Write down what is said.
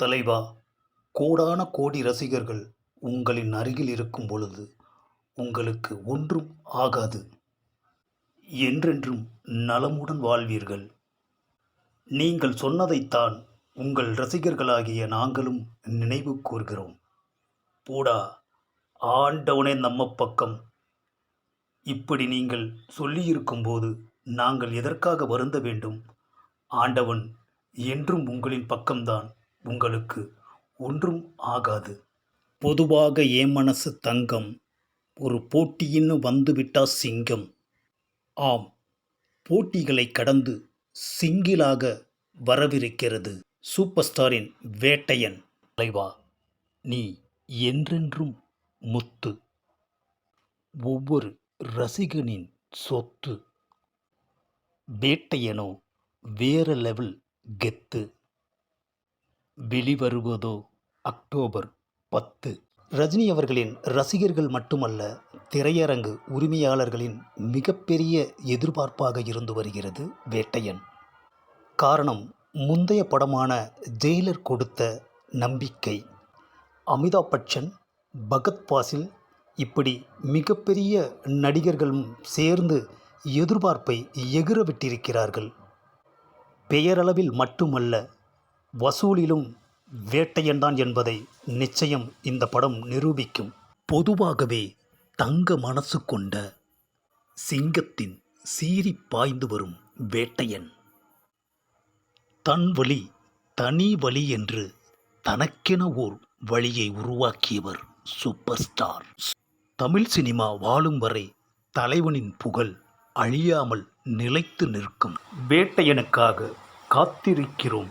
தலைவா கோடான கோடி ரசிகர்கள் உங்களின் அருகில் இருக்கும் பொழுது உங்களுக்கு ஒன்றும் ஆகாது. என்றென்றும் நலமுடன் வாழ்வீர்கள். நீங்கள் சொன்னதைத்தான் உங்கள் ரசிகர்களாகிய நாங்களும் நினைவு கூர்கிறோம். போடா ஆண்டவனே நம்ம பக்கம். இப்படி நீங்கள் சொல்லியிருக்கும்போது நாங்கள் எதற்காக வருந்த வேண்டும்? ஆண்டவன் என்றும் உங்களின் பக்கம்தான். உங்களுக்கு ஒன்றும் ஆகாது. பொதுவாக என் மனசு தங்கம் ஒரு போட்டியின்னு வந்துவிட்டா சிங்கம். ஆம் போட்டிகளை கடந்து சிங்கிளாக வரவிருக்கிறது. சூப்பர் ஸ்டாரின் வேட்டையன். தலைவா நீ என்றென்றும் முத்து. ஒவ்வொரு ரசிகனின் சொத்து. வேட்டையனோ வேற லெவல் கெத்து. வெளிவருவதோ? அக்டோபர் பத்து. ரஜினி அவர்களின் ரசிகர்கள் மட்டுமல்ல திரையரங்கு உரிமையாளர்களின் மிகப்பெரிய எதிர்பார்ப்பாக இருந்து வருகிறது வேட்டையன். காரணம் முந்தைய படமான ஜெயிலர் கொடுத்த நம்பிக்கை. அமிதாப் பச்சன் பகத் பாசில் இப்படி மிகப்பெரிய நடிகர்களும் சேர்ந்து எதிர்பார்ப்பை எகிற விட்டிருக்கிறார்கள் பெயரளவில் மட்டுமல்ல வசூலிலும் வேட்டையன்தான் என்பதை நிச்சயம் இந்த படம் நிரூபிக்கும். பொதுவாகவே தங்க மனசு கொண்ட சிங்கத்தின் சீறி பாய்ந்து வரும் வேட்டையன். தன் வழி தனி வழி என்று தனக்கென ஓர் வழியை உருவாக்கியவர் சூப்பர் ஸ்டார். தமிழ் சினிமா வாழும் வரை தலைவனின் புகழ் அழியாமல் நிலைத்து நிற்கும். வேட்டையனுக்காக காத்திருக்கிறோம்